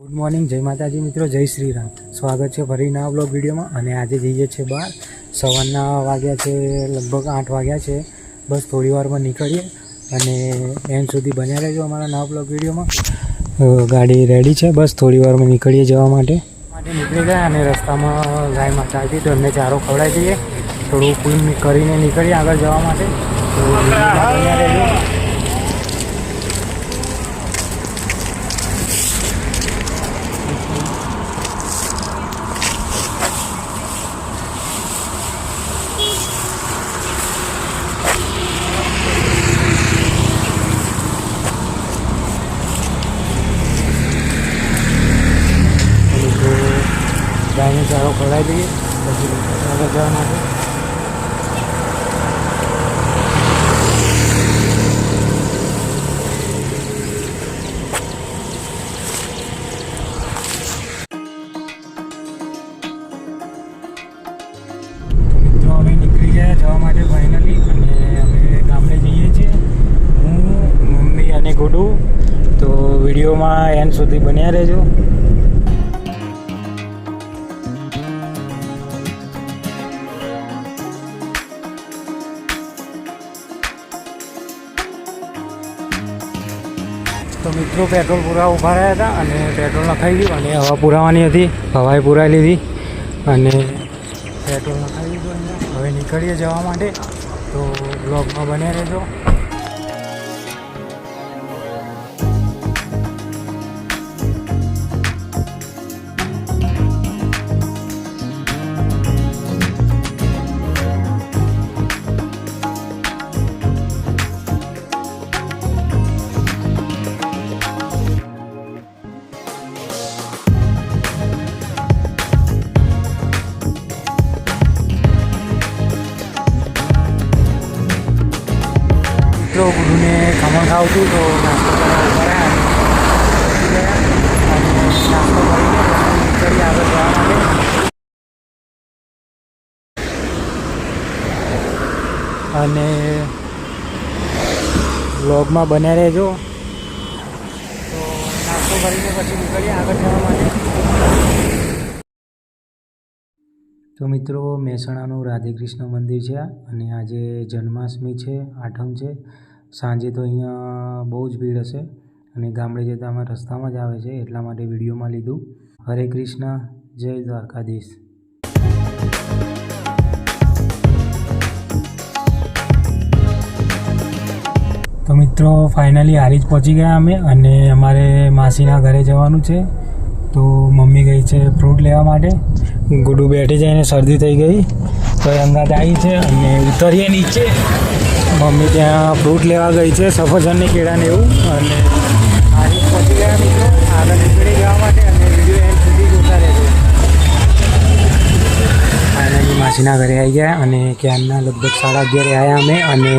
Good morning જય માતાજી મિત્રો, જય શ્રી રામ સ્વાગત છે ફરી નવા બ્લોગ વિડીયોમાં અને આજે જઈએ છીએ બહાર. સવારના વાગ્યા છે, લગભગ આઠ વાગ્યા છે. બસ થોડી વારમાં નીકળીએ અને એન્ડ સુધી બન્યા રહેજો અમારા નવા બ્લોગ વિડીયોમાં. ગાડી રેડી છે, બસ થોડી વારમાં નીકળીએ જવા માટે. માટે નીકળી ગયા અને રસ્તામાં ગાય માતા હતી તો એમને ચારો ખવડાવી દઈએ. થોડું કુલ કરીને નીકળીએ આગળ જવા માટે. તો ચારો દઈએ. પછી આગળ જવા માટે. જવા માટે ફાઇનલી અને અમે ગામડે જઈએ છીએ. હું, મમ્મી અને ગુડુ. તો વિડીયોમાં એન્ડ સુધી બન્યા રહેજો. તો મિત્રો, પેટ્રોલ પૂરા ઊભા રહ્યા હતા અને પેટ્રોલ નખાઈ ગયું અને હવા પુરાવાની હતી. હવાએ પુરાવી લીધી અને પેટ્રોલ નખાઈ દીધું હવે નીકળીએ જવા માટે. તો બ્લોગમાં બને રહેજો. હતું તો નાસ્તો અને વ્લોગમાં બન્યા રહેજો. તો નાસ્તો કરીને પછી નીકળીએ આગળ જવા માટે. તો મિત્રો, મહેસાણાનું રાધે કૃષ્ણ મંદિર છે અને આજે જન્માષ્ટમી છે, આઠમ છે. સાંજે તો અહીંયા બહુ જ ભીડ હશે અને ગામડે જતા અમે રસ્તામાં જ આવે છે એટલા માટે વિડીયોમાં લીધું. હરે કૃષ્ણ, જય દ્વારકાધીશ. તો મિત્રો ફાઇનલી હારી જ પહોંચી ગયા અમે અને અમારે માસીના ઘરે જવાનું છે. તો મમ્મી ગઈ છે ફ્રૂટ લેવા માટે. ગુડુ બેઠી જઈને શરદી થઈ ગઈ. તો અંગાત આવી છે અને ઉતરીએ નીચે. મમ્મી ત્યાં ફ્રૂટ લેવા ગઈ છે, સફરજનની કેળાને એવું. અને માસીના ઘરે આવી ગયા અને ક્યારના લગભગ સાડા અગિયારે આવ્યા અમે અને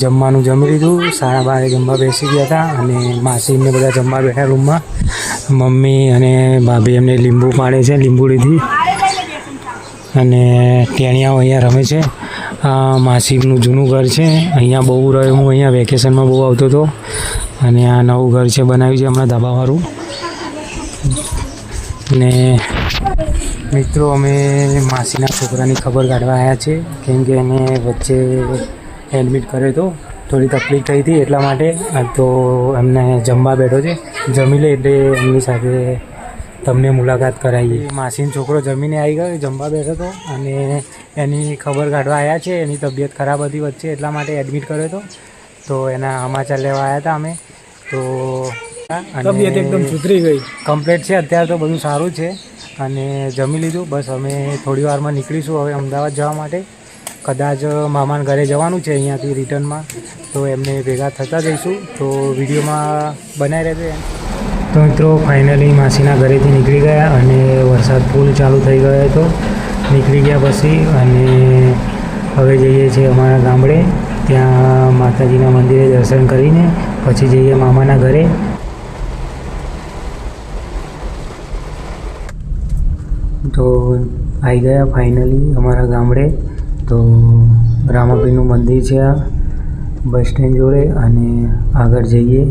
જમવાનું જમી લીધું. સાડા બારે જમવા બેસી ગયા હતા અને માસી એમને બધા જમવા બેઠા રૂમમાં. મમ્મી અને ભાભી એમને લીંબુ પાડે છે લીંબુ લીધી અને ટેણિયાઓ અહીંયા રમે છે. આ માસીનું જૂનું ઘર છે. અહીંયા બહુ રહ્યો હું અહીંયા વેકેશનમાં બહુ આવતો હતો. અને આ નવું ઘર છે બનાવ્યું છે હમણાં ધાબાવાળું. ને મિત્રો અમે માસીના છોકરાની ખબર કાઢવા આવ્યા છે. કેમ કે એને વચ્ચે એડમિટ કર્યો હતો. થોડી તકલીફ થઈ હતી એટલા માટે. તો એમને જમવા બેઠો છે. જમી લે એટલે એમની સાથે તમને મુલાકાત કરાવીએ. માસીનો છોકરો જમીને આવી ગયો, જમવા બેઠો હતો. અને એની ખબર કાઢવા આવ્યા છે એની તબિયત ખરાબ હતી વચ્ચે એટલા માટે એડમિટ કર્યો હતો. તો એના સમાચાર લેવા આવ્યા હતા અમે. તો તબિયત એકદમ સુધરી ગઈ. કમ્પ્લીટ છે અત્યારે તો બધું સારું છે. અને જમી લીધું બસ અમે થોડી વારમાં નીકળીશું હવે અમદાવાદ જવા માટે. કદાચ મામાના ઘરે જવાનું છે અહીંયાથી રિટર્નમાં. તો એમને ભેગા થતા જઈશું. તો વિડીયોમાં બનાવી રહેજો તો મિત્રો ફાઇનલી માસીના ઘરેથી નીકળી ગયા અને વરસાદ ફૂલ ચાલુ થઈ ગયો હતો. નીકળી ગયા પછી અને હવે જઈએ છીએ અમારા ગામડે. ત્યાં માતાજીના મંદિરે દર્શન કરીને પછી જઈએ મામાના ઘરે. તો આવી ગયા ફાઇનલી અમારા ગામડે. તો રામાપીનું મંદિર છે આ બસ સ્ટેન્ડ જોડે અને આગળ જઈએ.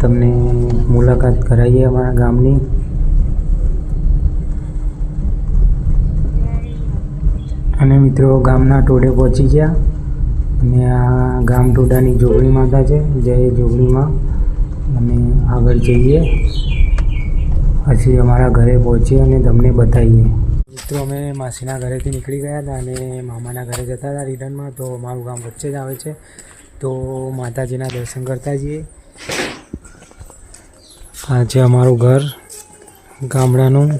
તમને મુલાકાત કરાવીએ અમારા ગામની. અને મિત્રો ગામના ટોળે પહોંચી ગયા. અને આ ગામ ટોડાની જોગણી માતા છે, જય જોગણીમાં. અને આગળ જઈએ. પછી અમારા ઘરે પહોંચીએ અને તમને બતાવીએ. મિત્રો, અમે માસીના ઘરેથી નીકળી ગયા હતા અને મામાના ઘરે જતા હતા રિટર્નમાં. તો મારું ગામ વચ્ચે જ આવે છે. તો માતાજીના દર્શન કરતા જઈએ. આ છે અમારું ઘર ગામડાનું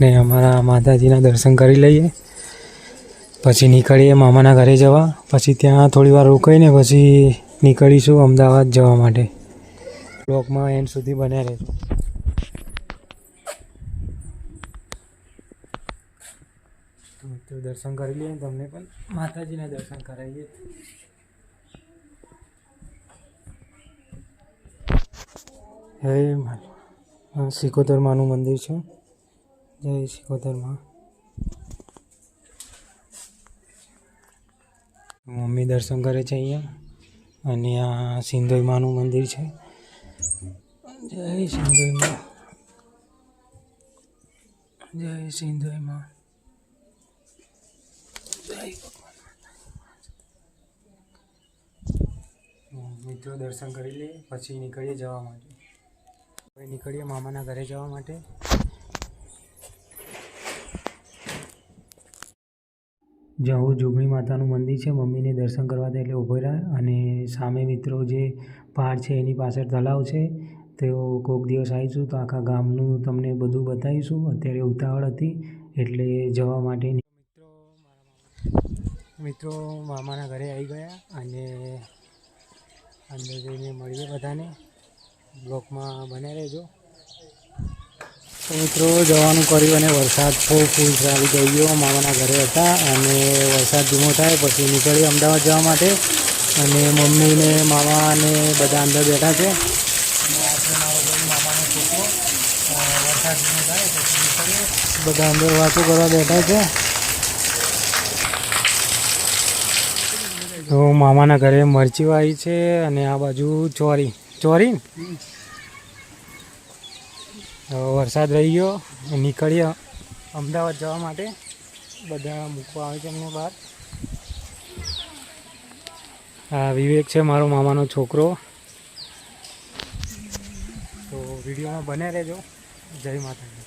ને અમારા માતાજીના દર્શન કરી લઈએ. પછી નીકળીએ મામાના ઘરે જવા. પછી ત્યાં થોડી વાર રોકાઈને પછી નીકળીશું અમદાવાદ જવા માટે. બ્લોકમાં એન્ડ સુધી બન્યા રહેશું તો દર્શન કરી લઈએ તમને પણ. માતાજીના દર્શન કરાવીએ. મા સિકોતર માનું મંદિર છે. જય સિકોતર મમ્મી દર્શન કરે છે અહીંયા. અને આ સિંધોઈ માનું મંદિર છે. જય સિંધોઈમાં જય સિંધોઈમાં મિત્રો દર્શન કરી લઈએ પછી નીકળીએ જવા માટે. હવે નીકળીએ મામાના ઘરે જવા માટે. જવું જોગણી માતાનું મંદિર છે. મમ્મીને દર્શન કરવા હતા એટલે ઊભો રહ્યા અને સામે મિત્રો જે પહાડ છે એની પાછળ તળાવ છે. તેઓ કોઈક દિવસ આવીશું તો આખા ગામનું તમને બધું બતાવીશું. અત્યારે ઉતાવળ હતી એટલે જવા માટે મિત્રો મિત્રો, મામાના ઘરે આવી ગયા અને અંદર જઈને મળીએ બધાને. બ્લોકમાં બન્યા રહેજો. તો મિત્રો, જવાનું કર્યું અને વરસાદ ખૂબ ફૂલ ચાલી થઈ ગયો મામાના ઘરે હતા અને વરસાદ ધીમો થાય પછી નીકળ્યું અમદાવાદ જવા માટે. અને મમ્મીને મામા અને બધા અંદર બેઠા છે. મામાનો બધા અંદર વાતો કરવા બેઠા છે. તો મામાના ઘરે મરચી વાળી છે અને આ બાજુ ચોરી. ચોરી? વરસાદ રહી ગયો નીકળીએ અમદાવાદ જવા માટે. બધા મૂકવા આવે છે અમને બહાર. આ વિવેક છે મારો મામાનો છોકરો. તો વિડીયોમાં બને રહેજો. જય માતાજી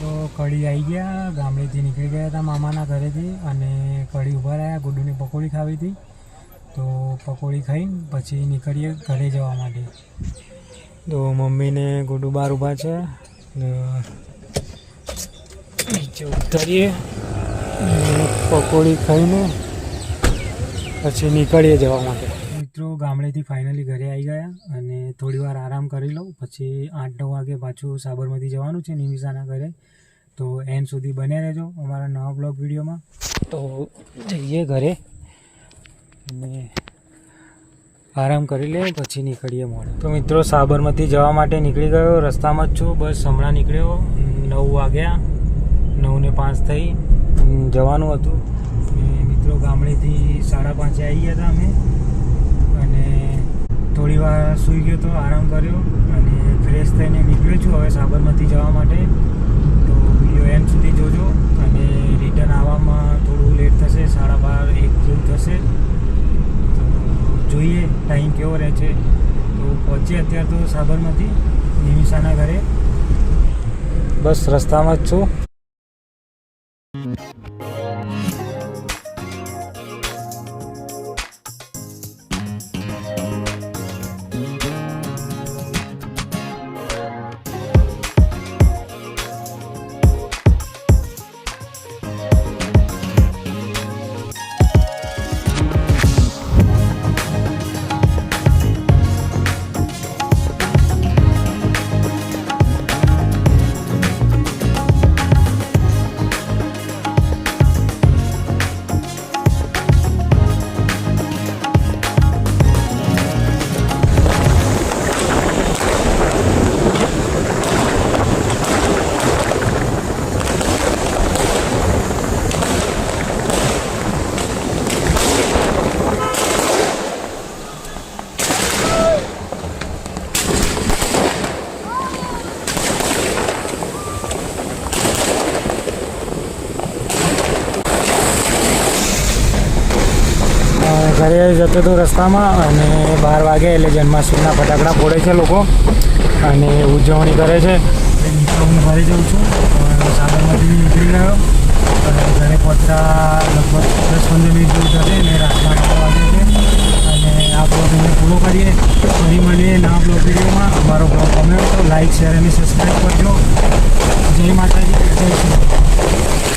તો કડી આવી ગયા, ગામડેથી નીકળી ગયા હતા મામાના ઘરેથી અને કડી ઊભા રહ્યા, ગુડ્ડુની પકોડી ખાવી હતી. તો પકોડી ખાઈને પછી નીકળીએ ઘરે જવા માટે. તો મમ્મીને ગુડ્ડુ બહાર ઊભા છે. નીચે ઉતરીએ. પકોડી ખાઈને પછી નીકળીએ જવા માટે. મિત્રો, ગામડેથી ફાઇનલી ઘરે આવી ગયા અને થોડી વાર આરામ કરી લઉં. પછી આઠ નવ વાગે પાછું સાબરમતી જવાનું છે નિમિષાના ઘરે. તો એન્ડ સુધી બન્યા રહેજો અમારા નવા બ્લોગ વિડીયોમાં. તો જઈએ ઘરે અને આરામ કરી લે પછી નીકળીએ મોડે. તો મિત્રો સાબરમતી જવા માટે નીકળી ગયો રસ્તામાં જ છું. બસ હમણાં નીકળ્યો. નવ વાગ્યા નવને પાંચ થઈ. જવાનું હતું. મિત્રો ગામડેથી સાડા પાંચે આવી ગયા હતા અમે. અને થોડી વાર સૂઈ ગયો તો આરામ કર્યો અને ફ્રેશ થઈને નીકળ્યો છું. હવે સાબરમતી જવા માટે. તો એન્ડ સુધી જોજો અને રિટર્ન આવવામાં થોડું લેટ થશે, સાડા બાર, એક જેવું થશે. જોઈએ ટાઈમ કેવો રહે છે. તો પહોંચીએ અત્યારે તો સાબરમતી, નિમિષાના ઘરે. બસ રસ્તામાં જ છું. જતો હતો રસ્તામાં અને બાર વાગે એટલે જન્માષ્ટમીના ફટાકડા ફોડે છે લોકો અને ઉજવણી કરે છે. મિત્રો હું ઘરે જઉં છું સાબરમતી નીકળી ગયો અને ઘરે પહોંચતા લગભગ દસ પંદર મિનિટ જેવું થશે અને રાતના આઠ વાગે છે. અને આ બ્લોગ અમે પૂરો કરીએ, ફરી મળીએ નવા બ્લોગ વિડીયોમાં. અમારો બ્લોગ ગમ્યો તો લાઇક શેર અને સબસ્ક્રાઈબ કરજો. જય માતાજી, જય શ્રી.